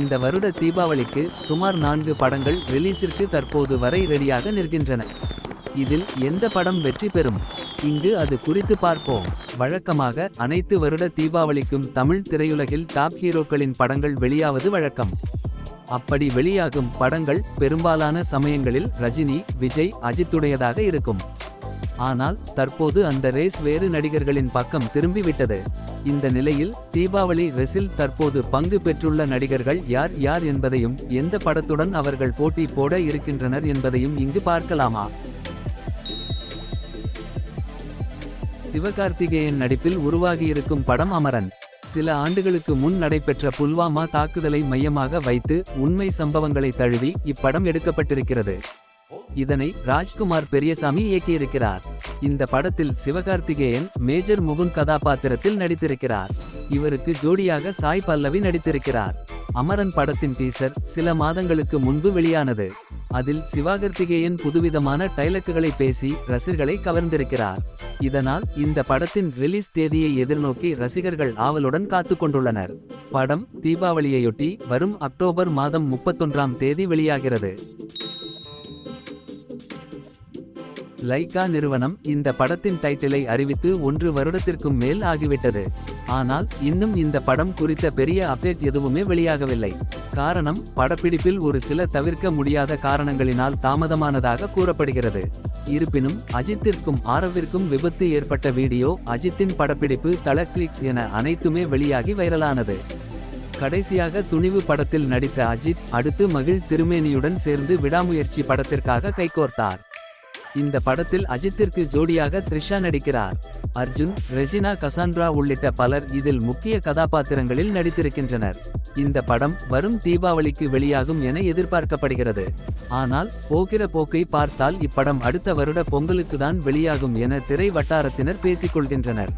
இந்த வருட தீபாவளிக்கு சுமார் நான்கு படங்கள் ரிலீஸிற்கு தற்போது வரை ரெடியாக நிற்கின்றன. இதில் எந்த படம் வெற்றி பெறும்? இங்கு அது குறித்து பார்ப்போம். வழக்கமாக அனைத்து வருட தீபாவளிக்கும் தமிழ் திரையுலகில் டாப் ஹீரோக்களின் படங்கள் வெளியாவது வழக்கம். அப்படி வெளியாகும் படங்கள் பெரும்பாலான சமயங்களில் ரஜினி விஜய் அஜித்துடையதாக இருக்கும். ஆனால் தற்போது அந்த ரேஸ் வேறு நடிகர்களின் பக்கம் திரும்பிவிட்டது. இந்த நிலையில் தீபாவளி ரெஸில் தற்போது பங்கு பெற்றுள்ள நடிகர்கள் யார் யார் என்பதையும் எந்த படத்துடன் அவர்கள் போட்டி போட இருக்கின்றனர் என்பதையும் இங்கு பார்க்கலாமா? சிவகார்த்திகேயன் நடிப்பில் உருவாகியிருக்கும் படம் அமரன். சில ஆண்டுகளுக்கு முன் நடைபெற்ற புல்வாமா தாக்குதலை மையமாக வைத்து உண்மை சம்பவங்களை தழுவி இப்படம் எடுக்கப்பட்டிருக்கிறது. இதனை ராஜ்குமார் பெரியசாமி இயக்கியிருக்கிறார். இந்த படத்தில் சிவகார்த்திகேயன் மேஜர் முகுந்த் கதாபாத்திரத்தில் நடித்திருக்கிறார். இவருக்கு ஜோடியாக சாய் பல்லவி நடித்திருக்கிறார். அமரன் படத்தின் டீசர் சில மாதங்களுக்கு முன்பு வெளியானது. அதில் சிவகார்த்திகேயன் புதுவிதமான டைலக்குகளை பேசி ரசிகர்களை கவர்ந்திருக்கிறார். இதனால் இந்த படத்தின் ரிலீஸ் தேதியை எதிர்நோக்கி ரசிகர்கள் ஆவலுடன் காத்து கொண்டுள்ளனர். படம் தீபாவளியையொட்டி வரும் அக்டோபர் மாதம் முப்பத்தொன்றாம் தேதி வெளியாகிறது. லைகா நிறுவனம் இந்த படத்தின் டைட்டிலை அறிவித்து ஒன்று வருடத்திற்கும் மேல் ஆகிவிட்டது. ஆனால் இன்னும் இந்த படம் குறித்த பெரிய அப்டேட் எதுவுமே வெளியாகவில்லை. காரணம் படப்பிடிப்பில் ஒரு சில தவிர்க்க முடியாத காரணங்களினால் தாமதமானதாக கூறப்படுகிறது. இருப்பினும் அஜித்திற்கும் ஆரவிற்கும் விபத்து ஏற்பட்ட வீடியோ அஜித்தின் படப்பிடிப்பு தள கிளிக்ஸ் என அனைத்துமே வெளியாகி வைரலானது. கடைசியாக துணிவு படத்தில் நடித்த அஜித் அடுத்து மகிழ் திருமேனியுடன் சேர்ந்து விடாமுயற்சி படத்திற்காக கைகோர்த்தார். இந்த படத்தில் அஜித்திற்கு ஜோடியாக த்ரிஷா நடிக்கிறார். அர்ஜுன் ரெஜினா கசான்ட்ரா உள்ளிட்ட பலர் இதில் முக்கிய கதாபாத்திரங்களில் நடித்திருக்கின்றனர். இந்த படம் வரும் தீபாவளிக்கு வெளியாகும் என எதிர்பார்க்கப்படுகிறது. ஆனால் போகிற போக்கை பார்த்தால் இப்படம் அடுத்த வருட பொங்கலுக்கு தான் வெளியாகும் என திரை வட்டாரத்தினர் பேசிக்கொள்கின்றனர்.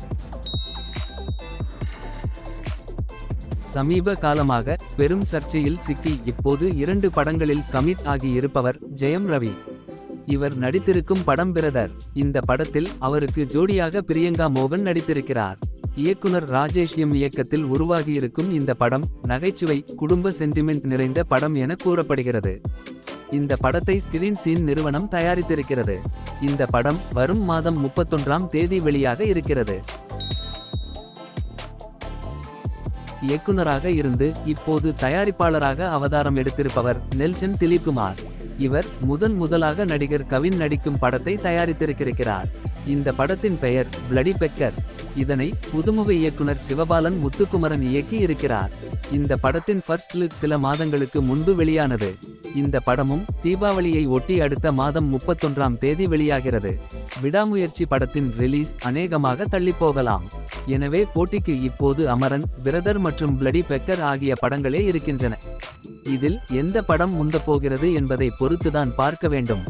சமீப காலமாக பெரும் சர்ச்சையில் சிக்கி இப்போது இரண்டு படங்களில் கமிட் ஆகியிருப்பவர் ஜெயம் ரவி. இவர் நடித்திருக்கும் படம் பிரதர். இந்த படத்தில் அவருக்கு ஜோடியாக பிரியங்கா மோகன் நடித்திருக்கிறார். இயக்குனர் ராஜேஷ் எம் இயக்கத்தில் உருவாகியிருக்கும் இந்த படம் நகைச்சுவை குடும்ப சென்டிமெண்ட் நிறைந்த படம் என கூறப்படுகிறது. இந்த படத்தை ஸ்கிரீன் சீன் நிறுவனம் தயாரித்திருக்கிறது. இந்த படம் வரும் மாதம் முப்பத்தொன்றாம் தேதி வெளியாக இருக்கிறது. இயக்குனராக இருந்து இப்போது தயாரிப்பாளராக அவதாரம் எடுத்திருப்பவர் நெல்சன் திலீப்குமார். இவர் முதன் முதலாக நடிகர் கவின் நடிக்கும் படத்தை தயாரித்திருக்கிறார். இந்த படத்தின் பெயர் பிளடி பெக்கர் இதனை புதுமுக இயக்குனர் சிவபாலன் முத்துக்குமரன் இயக்கி இருக்கிறார். இந்த படத்தின் ஃபர்ஸ்ட் லுக் சில மாதங்களுக்கு முன்பு வெளியானது. இந்த படமும் தீபாவளியை ஒட்டி அடுத்த மாதம் முப்பத்தொன்றாம் தேதி வெளியாகிறது. விடாமுயற்சி படத்தின் ரிலீஸ் அநேகமாக தள்ளிப்போகலாம். எனவே போட்டிக்கு இப்போது அமரன் பிரதர் மற்றும் பிளடி பெக்கர் ஆகிய படங்களே இருக்கின்றன. இதில் எந்த படம் முந்தப் போகிறது என்பதை பொறுத்துதான் பார்க்க வேண்டும்.